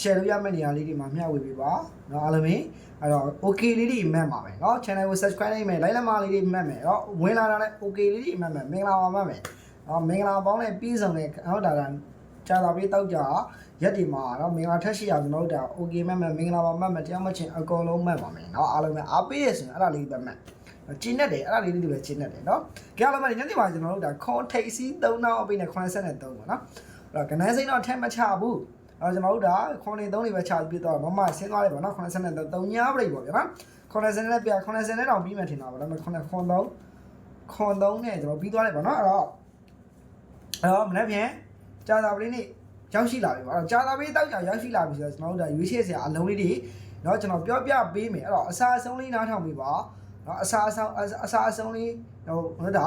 share လုပ်ရမယ့်နေရာလေးတွေမှာမျှဝေပေးပါเนาะအားလုံးပဲအဲ့တော့ okay လေးတွေမှတ်ပါမယ်เนาะ channel ကို subscribe လုပ်မယ် like လက်မလေးတွေမှတ်မယ်เนาะဝင်လာတာလည်း okay လေးတွေမှတ်မယ်မင်္ဂလာပါမှတ်မယ်เนาะမင်္ဂလာပေါင်းနဲ့ပြီးဆုံးတဲ့ဟုတ်တာကကြာတာပြီးတောက်ကြရက်ဒီမှာเนาะမင်္ဂလာထက်ရှိရကျွန်တော်တို့ဒါ okay မှတ်မယ်မင်္ဂလာပါမှတ်မယ်တရားမချင်းအကုန်လုံးမှတ်ပါမယ်เนาะအားလုံးပဲအားပေးရဆိုရင်အဲ့ဒါလေးပဲမှတ်ကျင်းနေတယ်အဲ့ဒါလေးတွေပဲကျင်းနေတယ်เนาะကြောက်လို့မညနေမှာကျွန်တော်တို့ဒါ contact စီး3000အပိနဲ့83ပေါ့เนาะအဲ့တော့ကနန်းစိမ့်တော့ထက်မချဘူး အဲ့တော့ကျွန်တော်တို့ဒါခွန်နေ3လေးပဲချပြီးတော့မမဆင်းသွားတယ်ပေါ့နော်83 3ညပြိပေါ့ဗျာနော်80နဲ့ပြ80နဲ့တောင်ပြီးမှထင်တာပေါ့ဒါပေမဲ့9ခွန်3ခွန်3နဲ့ကျွန်တော်ပြီးသွားတယ်ပေါ့နော်အဲ့တော့အဲ့တော့မနေ့ပြန်ကြာသာပလေးနေ့ရောက်ရှိလာပြီပေါ့အဲ့တော့ကြာသာပလေးတောက်ကြရောက်ရှိလာပြီဆိုတော့ကျွန်တော်တို့ဒါရွေးချယ်စရာအလုံးလေးတွေเนาะကျွန်တော်ပြောပြပေးမယ်အဲ့တော့အစာအဆုံးလေးနားထောင်ပေးပါเนาะအစာအဆုံးအစာအဆုံးလေးဟိုဟုတ်တာ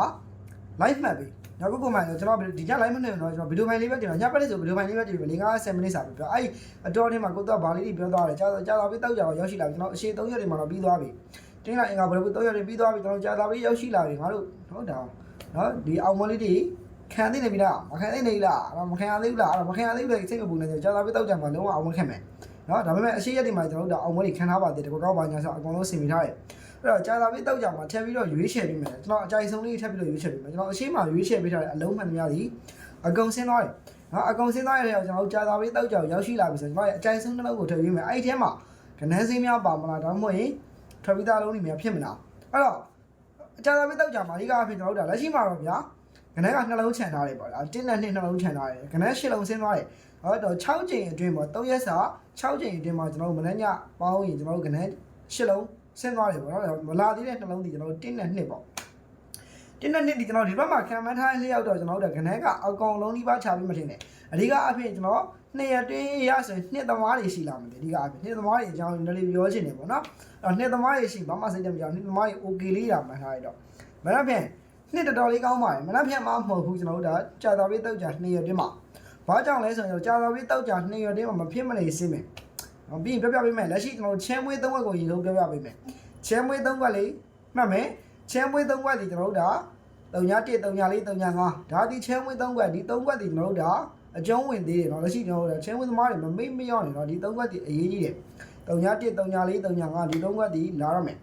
live မှတ်ပေးနောက်ခုကမှကျွန်တော်ဒီည live မနေတော့ကျွန်တော်ဗီဒီယိုဖိုင်လေးပဲတင်တော့ညပတ်လေးဆိုဗီဒီယိုဖိုင်လေးပဲတင်ပြီး5 10မိနစ်စာပဲပြောအဲ့အတော်ထဲမှာကိုတော့ဗာလေးတွေပြောသွားတယ်ကြာကြာသာပြီးတောက်ကြအောင်ရောက်ရှိလာပြီကျွန်တော်အရှိ3ရက်တွေမှာတော့ပြီးသွားပြီတင်းလာအင်္ဂါဘယ်လို3ရက်တွေပြီးသွားပြီကျွန်တော်ကြာသာပြီးရောက်ရှိလာပြီငါတို့ဟုတ်တာနော်ဒီအောင်မလေးတွေခံသိနေပြီလားမခံသိနေလားမခံရသေးဘူးလားအဲ့မခံရသေးဘူးလေစိတ်မပူနေကြကြာသာပြီးတောက်ကြမှာလုံးဝအောင်မခံမယ် နော်ဒါပေမဲ့အရှိရက်တွေမှာကျွန်တော်တို့အောင်မလေးခံထားပါတယ်တကောကောက်ပါညာဆိုအကုန်လုံးဆင်မိထားတယ်အဲ့တော့ကြာသာပြီးတောက်ကြမှာထပ်ပြီးတော့ရွေးချယ်ပြီးမယ်ကျွန်တော်အကြိုက်ဆုံးလေးထပ်ပြီးတော့ရွေးချယ်ပြီးမယ်ကျွန်တော်အရှိမရွေးချယ်ပေးထားတဲ့အလုံးမှန်များသည်အကုန်ဆင်းသွားတယ်နော်အကုန်ဆင်းသွားရတဲ့ကျွန်တော်ကြာသာပြီးတောက်ကြရောက်ရှိလာပြီဆိုတော့ကျွန်တော်ရဲ့အကြိုက်ဆုံးတစ်လုံးကိုထည့်ပေးမယ်အဲ့ဒီထဲမှာကနန်းစင်းများပါမလားဒါမှမဟုတ်ရင်ထပ်ပြီးသားလုံးတွေများဖြစ်မလားအဲ့တော့ကြာသာပြီးတောက်ကြမှာအဓိကအဖြစ်ကျွန်တော်တို့ဒါလက်ရှိမှာတော့ဗျာ ကနန်းကနှလုံးချန်ထားတယ်ပေါ့လားတင်းနဲ့နှစ်နှလုံးချန်ထားတယ်ကနန်းရှစ်လုံးဆင်းသွားတယ်ဟောတော့6ချိန်အတွင်းပေါ့3ရက်စာ6ချိန်အတွင်းမှာကျွန်တော်တို့မနေ့ညပေါင်းရင်ကျွန်တော်တို့ကနန်းရှစ်လုံးဆင်းသွားတယ်ပေါ့နော်မလာသေးတဲ့နှလုံးဒီကျွန်တော်တို့တင်းနဲ့နှစ်ပေါ့တင်းနဲ့နှစ်ဒီကျွန်တော်ဒီဘက်မှာခံမှန်းထားလျောက်တော့ကျွန်တော်တို့ကနန်းကအကောင်လုံးဒီပါချပြီးမထင်နဲ့အဓိကအဖြစ်ကျွန်တော်နှစ်ရက်တွင်းရဆိုနှစ်သမားတွေရှိလာမယ်အဓိကအဖြစ်နှစ်သမားတွေအကြောင်းလည်းလေးပြောချင်တယ်ပေါ့နော်အဲ့နှစ်သမားတွေရှိဘာမှစိတ်တမကြောက်နှစ်သမားတွေ okay လေးတာမှန်ထားရတော့မနေ့ပြန် နှစ်တော်တော်လေးကောင်းပါတယ်မနေ့ပြန်မှမဟုတ်ဘူးကျွန်တော်တို့ဒါကြာတော်ပြီးတောက်ကြနှစ်ရက်တွင်းမှာဘာကြောင့်လဲဆိုရင်ကြာတော်ပြီးတောက်ကြနှစ်ရက်တွင်းမှာမဖြစ်မနေစင်းမယ်ဟောပြီးရင်ပြောပြပေးမယ်လက်ရှိကျွန်တော်ချဲမွေးသုံးဝက်ကိုရေလုံးပြောပြပေးမယ်ချဲမွေးသုံးဝက်လေးမှတ်မယ်ချဲမွေးသုံးဝက်ဒီကျွန်တော်တို့ဒါ3ည1 3ည4 3ည5ဒါဒီချဲမွေးသုံးဝက်ဒီ3ဝက်ဒီကျွန်တော်တို့ဒါအကျုံးဝင်သေးတယ်เนาะလက်ရှိကျွန်တော်တို့ချဲမွေးသမားတွေမမိတ်မရောက်နေเนาะဒီ3ဝက်ဒီအရေးကြီးတယ်3ည1 3ည4 3ည5ဒီ3ဝက်ဒီလာရမယ်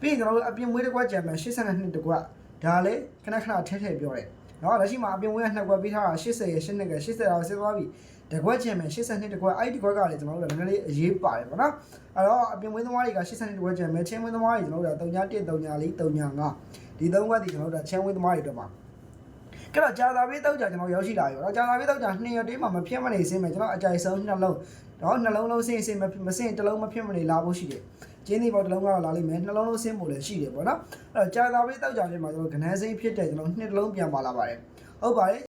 ပြီးရင်ကျွန်တော်တို့အပြင်မွေးတစ်ကွက်ကြံမယ်82တစ်ကွက် ဒါလည်းခဏခဏထဲထဲပြောတယ်နော်လက်ရှိမှာအပြင်ဝင်ကနှစ်ကွက်ပေးထားတာ80ရဲ့80နဲ့က80တော့ဆင်းသွားပြီတကွက်ချင်မယ်82တကွက်အဲ့ဒီတကွက်ကလည်းကျွန်တော်တို့လည်းနည်းနည်းအရေးပါတယ်ပေါ့နော်အဲ့တော့အပြင်ဝင်သမားတွေက82တကွက်ချင်မယ်ချင်းဝင်သမားတွေကျွန်တော်တို့က3ည1 3ည4 3ည5ဒီ၃ကွက်ဒီကျွန်တော်တို့ကချင်းဝင်သမားတွေအတွက်ပါ ကဲတော့ကြာသာပေးတောက်ကြကျွန်တော်ရောက်ရှိလာပြီပေါ့နော်ကြာသာပေးတောက်ကြ2ရက်တေးမှာမဖြစ်မနေစင်းမယ်ကျွန်တော်အကြိုက်ဆုံးနှလုံးတော့နှလုံးလုံးစင်းစင်းမစင်းတစ်လုံးမဖြစ်မနေလာဖို့ရှိတယ်ကျင်းဒီပေါက်တစ်လုံးကတော့လာလိမ့်မယ်နှလုံးလုံးစင်းဖို့လည်းရှိတယ်ပေါ့နော်အဲ့တော့ကြာသာပေးတောက်ကြခြင်းမှာကျွန်တော်ကနန်းစိမ့်ဖြစ်တဲ့ကျွန်တော်နှစ်တစ်လုံးပြန်ပါလာပါတယ်ဟုတ်ပါတယ်